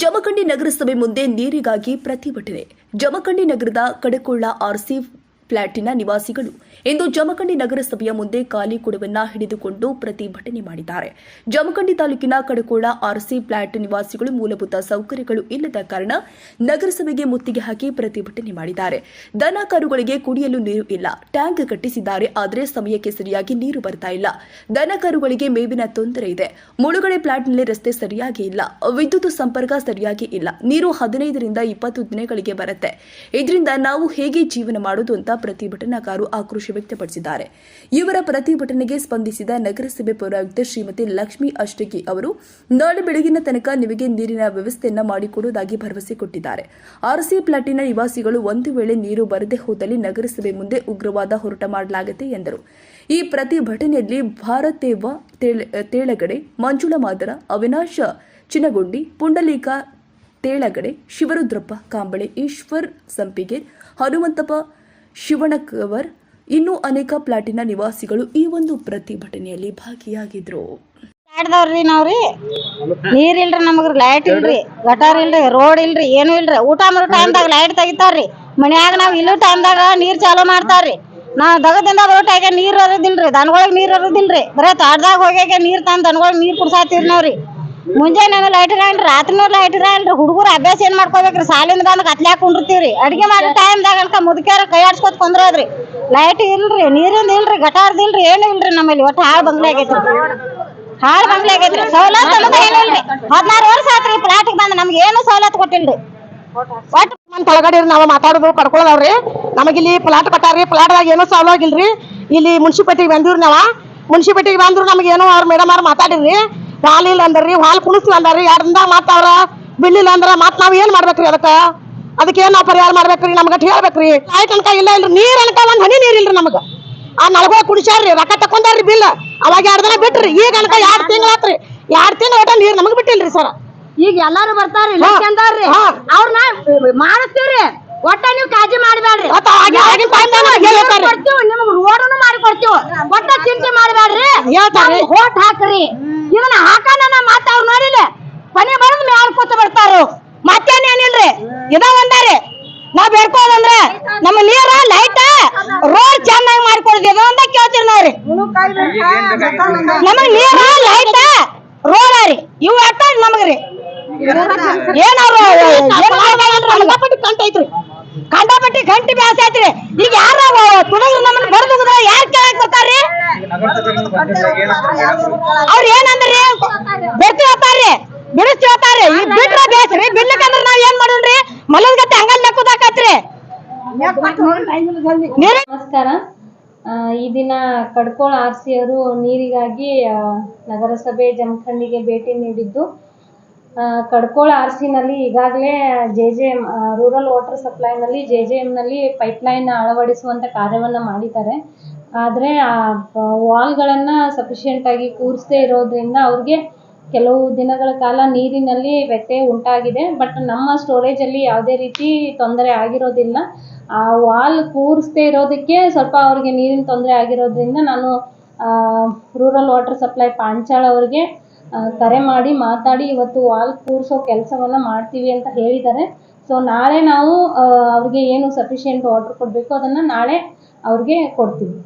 ಜಮಖಂಡಿ ನಗರಸಭೆ ಮುಂದೆ ನೀರಿಗಾಗಿ ಪ್ರತಿಭಟನೆ. ಜಮಖಂಡಿ ನಗರದ ಕಡಕೊಳ್ಳ ಆರ್ಸಿ ಫ್ಲಾಟಿನ ನಿವಾಸಿಗಳು. ಇಂದು ಜಮಖಂಡಿ ನಗರಸಭೆಯ ಮುಂದೆ ಖಾಲಿ ಕೊಡವನ್ನ ಹಿಡಿದುಕೊಂಡು ಪ್ರತಿಭಟನೆ ಮಾಡಿದ್ದಾರೆ. ಜಮಖಂಡಿ ತಾಲೂಕಿನ ಕಡಕೋಳ ಆರ್ಸಿ ಫ್ಲಾಟ್ ನಿವಾಸಿಗಳು ಮೂಲಭೂತ ಸೌಕರ್ಯಗಳು ಇಲ್ಲದ ಕಾರಣ ನಗರಸಭೆಗೆ ಮುತ್ತಿಗೆ ಹಾಕಿ ಪ್ರತಿಭಟನೆ ಮಾಡಿದ್ದಾರೆ. ದನ ಕರುಗಳಿಗೆ ಕುಡಿಯಲು ನೀರು ಇಲ್ಲ. ಟ್ಯಾಂಕ್ ಕಟ್ಟಿಸಿದ್ದಾರೆ. ಆದರೆ ಸಮಯಕ್ಕೆ ಸರಿಯಾಗಿ ನೀರು ಬರ್ತಾ ಇಲ್ಲ. ದನ ಕರುಗಳಿಗೆ ಮೇವಿನ ತೊಂದರೆ ಇದೆ. ಮುಳುಗಡೆ ಫ್ಲಾಟ್ನಲ್ಲಿ ರಸ್ತೆ ಸರಿಯಾಗಿ ಇಲ್ಲ. ವಿದ್ಯುತ್ ಸಂಪರ್ಕ ಸರಿಯಾಗಿ ಇಲ್ಲ. ನೀರು ಹದಿನೈದರಿಂದ ಇಪ್ಪತ್ತು ದಿನಗಳಿಗೆ ಬರುತ್ತೆ. ಇದರಿಂದ ನಾವು ಹೇಗೆ ಜೀವನ ಮಾಡೋದು ಅಂತ ಪ್ರತಿಭಟನಾಕಾರರು ಆಕ್ರೋಶ ವ್ಯಕ್ತಪಡಿಸಿದ್ದಾರೆ. ಇವರ ಪ್ರತಿಭಟನೆಗೆ ಸ್ಪಂದಿಸಿದ ನಗರಸಭೆ ಪೌರಾಯುಕ್ತ ಶ್ರೀಮತಿ ಲಕ್ಷ್ಮಿ ಅಷ್ಟಗಿ ಅವರು, ನಾಳೆ ಬೆಳಗಿನ ತನಕ ನಿಮಗೆ ನೀರಿನ ವ್ಯವಸ್ಥೆಯನ್ನು ಮಾಡಿಕೊಡುವುದಾಗಿ ಭರವಸೆ ಕೊಟ್ಟಿದ್ದಾರೆ. ಆರ್ಸಿ ಪ್ಲಾಟಿನ ನಿವಾಸಿಗಳು ಒಂದು ವೇಳೆ ನೀರು ಬರದೇ ಹೋದಲ್ಲಿ ನಗರಸಭೆ ಮುಂದೆ ಉಗ್ರವಾದ ಹೋರಾಟ ಮಾಡಲಾಗುತ್ತೆ ಎಂದರು. ಈ ಪ್ರತಿಭಟನೆಯಲ್ಲಿ ಭಾರತೇವ, ತೇಳ- ತೇಳಗಡೆ ಮಂಜುಳ ಮಾದರ ಅವಿನಾಶ ಚಿನಗುಂಡಿ ಪುಂಡಲೀಕ, ತೇಳಗಡೆ, ಶಿವರುದ್ರಪ್ಪ, ಕಾಂಬಳೆ, ಈಶ್ವರ್, ಸಂಪಿಗೆ, ಹನುಮಂತಪ್ಪ ಶಿವಣಕವರ್ ಇನ್ನೂ ಅನೇಕ ಪ್ಲಾಟಿನ ನಿವಾಸಿಗಳು ಈ ಒಂದು ಪ್ರತಿಭಟನೆಯಲ್ಲಿ ಭಾಗಿಯಾಗಿದ್ರು. ಆಡ್ದವ್ರಿ ನಾವ್ರಿ. ನೀರ್ ಲೈಟ್ ಇಲ್ರಿ ಗಟಾರ್ ಇಲ್ರಿ ರೋಡ್ ಇಲ್ರಿ, ಏನು ಇಲ್ರಿ. ಊಟ ಮಾಡೋ ಟೈಮ್ದಾಗ ಲೈಟ್ ತೆಗಿತಾರ್ರಿ. ಮನ್ಯಾಗ ನಾವ್ ಇಲ್ಲೂ ಟೈಮ್ದಾಗ ನೀರ್ ಚಾಲೂ ಮಾಡ್ತಾರ್ರಿ. ನಾ ದಗದಿಂದ ಬರೋ ಟೈಗೆ ನೀರ್ ಇರೋದಿಲ್ರಿ ದನಗೊಳಗ್ ನೀರ್ ಇರೋದಿಲ್ರಿ ಬರೇ ತಾಡ್ದಾಗ ಹೋಗ್ಯಾಗ ನೀರ್ ತಂದ್ ದನಗೊಳಗ್ ನೀರ್ ಕುಡ್ಸಾತಿರ್ ನಾವ್ರಿ. ಮುಂಜಾನೆ ಲೈಟ್ ಇರಲ್ರಿ ರಾತ್ರಿನೂ ಲೈಟ್ ಇರಲ್ರಿ ಹುಡುಗರು ಅಭ್ಯಾಸ ಏನ್ ಮಾಡ್ಕೋಬೇಕ್ರಿ? ಸಾಲಿಂದ ಬಂದ್ ಕತ್ಲ್ಯಾಕ ಕುಂಡಿರ್ತೀವ್ರಿ. ಅಡಿಗೆ ಮಾಡೋ ಟೈಮ್ದಾಗ ಅನ್ಕ ಮುದುಕ್ಯಾರ ಕೈ ಆಡ್ಸ್ಕೊತ ಕುಂದ್ರೋದ್ರಿ. ಲೈಟ್ ಇಲ್ರಿ, ನೀರಿಂದ ಇಲ್ರಿ, ಗಟಾರ್ದ ಇಲ್ರಿ, ಏನು ಇಲ್ರಿ ನಮ್ಮಲ್ಲಿ, ಒಟ್ಟು ಹಾಳು ಬಂಗ್ಲೆ ಆಗೈತ್ರಿ. ಹಾಳು ಬಂಗ್ಲೆ ಆಗೈತ್ರಿ. ಸವಲತ್ತು ಅನ್ನೋದು ಇಲ್ರಿ? ಹದಿನಾರು ವರ್ಷ ಆತ್ರಿ ಪ್ಲಾಟಿಗೆ ಬಂದ್, ನಮ್ಗೆ ಏನು ಸವಲತ್ತು ಕೊಟ್ಟಿಲ್ರಿ. ಒಟ್ಟು ನಮ್ಮ ಕೆಳಗಡೆ ನಾವು ಮಾತಾಡೋದು ಕಡ್ಕೊಳ್ಳೋದವ್ರಿ ನಮಗಿಲ್ಲಿ ಪ್ಲಾಟ್ ಕೊಟ್ಟಾರ್ರಿ ಪ್ಲಾಟ್ದಾಗ ಏನೂ ಸವಲಾಗಿಲ್ರಿ. ಇಲ್ಲಿ ಮುನ್ಸಿಪಾಲ್ಟಿಗೆ ಬಂದಿವ್ರಿ ನಾವ. ಮುನ್ಸಿಪಾಲ್ಟಿಗೆ ಬಂದ್ರು ನಮ್ಗೆ ಏನೋ ಅವ್ರ ಮೇಡಮ್ ಅವ್ರು ಮಾತಾಡಿದ್ರಿ ಹಾಲ್ ಅಂದ್ರೆ ಹಾಲು ಕುಣಿಸ್ಲ ಅಂದ್ರಿ ಯಾರಿಂದ ಮತ್ತ ಅವ್ರ? ಬಿಡ್ಲಿಲ್ಲ ಅಂದ್ರ ಮತ್ ನಾವ್ ಏನ್ ಮಾಡ್ಬೇಕ್ರಿ ಅದಕ್ಕ? ಅದಕ್ಕೆ ಏನ್ ನಾವ್ ಪರಿಹಾರ ಮಾಡ್ಬೇಕ್ರಿ ನಮ್ಗ ಹೇಳ್ಬೇಕ್ರಿ. ಆಯ್ತು ಅನ್ಕ ಇಲ್ಲ ಇಲ್ರಿ ನೀರ್ ಅನ್ಕ ಒಂದ್ ಹನಿ ನೀರ್ ಇಲ್ರಿ ನಮಗ. ಆ ನಲ್ಗೋಳ ಕುಡಿಸ್ಯಾರ್ರಿ ರೊಕ್ಕ ತಕೊಂಡಾರ್ರಿ ಬಿಲ್. ಅವಾಗ ಎರಡ್ ದಿನ ಬಿಟ್ರಿ ಈಗ ಅನ್ಕ ಎರಡು ತಿಂಗಳು ಆತ್ರಿ. ಎರಡು ತಿಂಗಳ ಒಟ್ಟ ನೀರ್ ನಮಗ್ ಬಿಟ್ಟಿಲ್ರಿ ಸರ್. ಈಗ ಎಲ್ಲಾರು ಬರ್ತಾರ್ರಿ. ಅವ್ರನ್ನ ಮಾಡಿಸ್ತೀವ್ರಿ ಒಟ್ಟ ನೀವು ಕಾಳಜಿ ಮಾಡಬೇಡ್ರಿ ನಿಮ್ಗ್ ರೋಡನ್ನು ಮಾಡಿ ಕೊಡ್ತೀವಿ ಒಟ್ಟ ಚಿಂತೆ ಮಾಡಬೇಡ್ರಿ ಹೇಳ್ತಾರೆ. ಓಟ್ ಹಾಕ್ರಿ. ಇದನ್ನ ಹಾಕಾನ ಮತ್ತ ಅವ್ರು ನೋಡಿಲ್ಲ. ಕೊನೆ ಬರೋದ್ ಮ್ಯಾಲ್ ಕೂತ ಬರ್ತಾರು ಮತ್ತೇನೇನಿಲ್ರಿ ಇದ ಒಂದಾರಿ. ನಾವ್ ಬೇಡ್ಕೋದಂದ್ರೆ ನಮ್ಮ ನೀರ ಲೈಟ್ ರೋಡ್ ಚೆನ್ನಾಗಿ ಮಾಡ್ಕೊಡ್ತೀವಿ ಇದೊಂದ ಕೇಳ್ತೀರಿ ನಾವ್ರಿ. ನಮಗ್ ನೀರ ಲೈಟ್ ರೋಡ್ ರೀ ಇವು ಅಟ್ಟ ನಮಗ್ರಿ? ಏನವ್ರು ಕಂಟ ಐತ್ರಿ ಕಂಡಾಪಟ್ಟಿ ಗಂಟಿ ಬ್ಯಾಸ ಐತ್ರಿ ಈಗ ಯಾರ ತುಡುಗ್ರು ನಮ್ಮನ್ನ ಬಡದುಗುದ ಯಾರ್ ಕೇಳಕ್ ಬರ್ತಾರ್ರಿ? ಅವ್ರ ಏನಂದ್ರಿ? ಬೆರ್ತಿ ಹೋಗ್ತಾರ್ರಿ ಬಿಡಿಸ್ತಿ ಹೋಗ್ತಾರ್ರಿ ಈಗ ಬಿಟ್ರ ಬೇಸ್ರಿ ಬಿಡ್ಲಿಕ್ಕಂದ್ರ ನಾವ್ ಏನ್ ಮಾಡೋಣ್ರಿ? ಮಲಗತ್ತೆ ಹಂಗಲ್ ನೆಕ್ಕುದಾಕತ್ರಿ. ನಮಸ್ಕಾರ. ಈ ದಿನ ಕಡ್ಕೋಳ ಆರ್ಸಿಯವರು ನೀರಿಗಾಗಿ ನಗರಸಭೆ ಜಮಖಂಡಿಗೆ ಭೇಟಿ ನೀಡಿದ್ದು. ಕಡ್ಕೋಳ ಆರ್ ಸಿನಲ್ಲಿ ಈಗಾಗಲೇ J J M rural water ಸಪ್ಲೈನಲ್ಲಿ J J ಎಮ್ನಲ್ಲಿ ಪೈಪ್ಲೈನ್ ಅಳವಡಿಸುವಂಥ ಕಾರ್ಯವನ್ನು ಮಾಡಿದ್ದಾರೆ. ಆದರೆ, ಆ ವಾಲ್ಗಳನ್ನು ಸಫಿಷಿಯೆಂಟಾಗಿ ಕೂರಿಸದೇ ಇರೋದ್ರಿಂದ ಅವ್ರಿಗೆ ಕೆಲವು ದಿನಗಳ ಕಾಲ ನೀರಿನಲ್ಲಿ ವ್ಯತ್ಯಯ ಉಂಟಾಗಿದೆ. ಬಟ್ ನಮ್ಮ ಸ್ಟೋರೇಜಲ್ಲಿ ಯಾವುದೇ ರೀತಿ ತೊಂದರೆ ಆಗಿರೋದಿಲ್ಲ. ಆ, ವಾಲ್ ಕೂರಿಸದೇ ಇರೋದಕ್ಕೆ ಸ್ವಲ್ಪ ಅವ್ರಿಗೆ ನೀರಿನ ತೊಂದರೆ ಆಗಿರೋದ್ರಿಂದ ನಾನು ರೂರಲ್ ವಾಟರ್ ಸಪ್ಲೈ ಪಾಂಚಾಳ್ ಅವ್ರಿಗೆ ಕರೆ ಮಾಡಿ ಮಾತಾಡಿ, ಇವತ್ತು ವಾಲ್ ಕೂರಿಸೋ ಕೆಲಸವನ್ನು ಮಾಡ್ತೀವಿ ಅಂತ ಹೇಳಿದ್ದಾರೆ. ಸೊ ನಾಳೆ ನಾವು ಅವ್ರಿಗೆ ಏನು ಸಫಿಷಿಯೆಂಟ್ ವಾಟರ್ ಕೊಡಬೇಕು ಅದನ್ನು ನಾಳೆ ಅವ್ರಿಗೆ ಕೊಡ್ತೀವಿ.